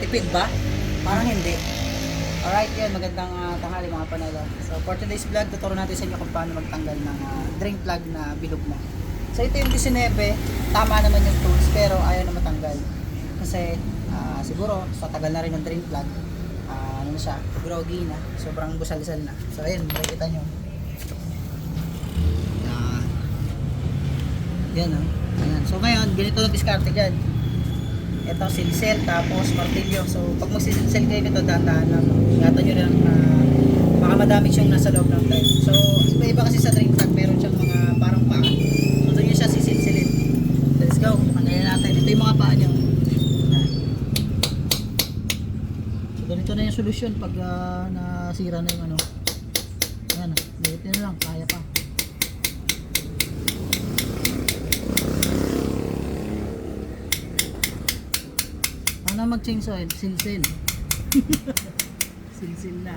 tipid ba? Parang hindi. Alright, yan. Magandang ah, tanghali mga panalo. So, for today's vlog, tuturo natin sa inyo kung paano magtanggal ng ah, drain plug na bilog na. So, ito yung 19. Tama naman yung tools, pero ayaw na matanggal. Kasi, ah, siguro, sa tagal na rin ng drain plug, ah, ano na siya, groggy na. Sobrang busal-sal na. So, ayun, makikita nyo. Yan. Yan, oh. Ayan. So, ngayon, ganito ang diskarte dyan ito silsel tapos martilyo. So pag magsisilsel kayo nito dahan-dahan lang. Ingatan nyo rin na baka madamage yung nasa loob ng thread so iba iba kasi sa drain plug meron siyang mga parang paa. So doon nyo siya sisilsilin let's go. Tanggalin natin. Ito yung mga paa nyo. So ganito na yung solusyon pag ah, nasira na yung ano. Yan ganito na lang. Kaya pa Ano mag-change oil? Silsil. Silsil na.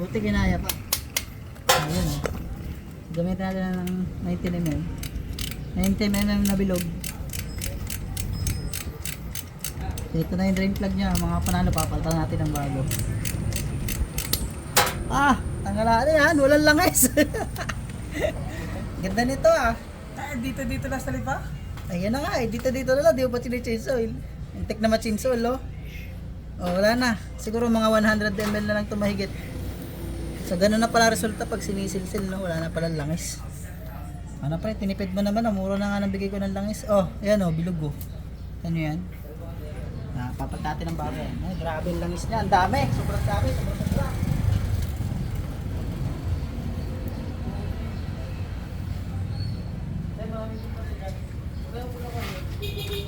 Buti kinaya pa. Ayun. oh. Gamitin natin ng 19 ml. 90 ml na bilog. Ito na yung drain plug niya. Mga panalo, papalitan natin ng bago. Ah! Tanggalaan na yan. Walang langis. Ganda nito ah. Ah, dito dito lang sa lipa? Ayan na nga eh. Dito dito na lang. Di ko pa chine-change oil. Antik na ma-change oil oh. oh. wala na. Siguro mga 100 ml na lang ito mahigit. So ganun na pala resulta pag sinisilsil no. Wala na pala langis. Ano pre, tinipid mo naman. Ang mura na nga nang bigay ko ng langis. Oh, ayan oh, bilog oh. Ano yan? Ah, papat natin ang bago. Eh. Ay, grabe ang langis niya. Ang dami. Sobrang dami. Sobrang dami. Thank you. Banyak?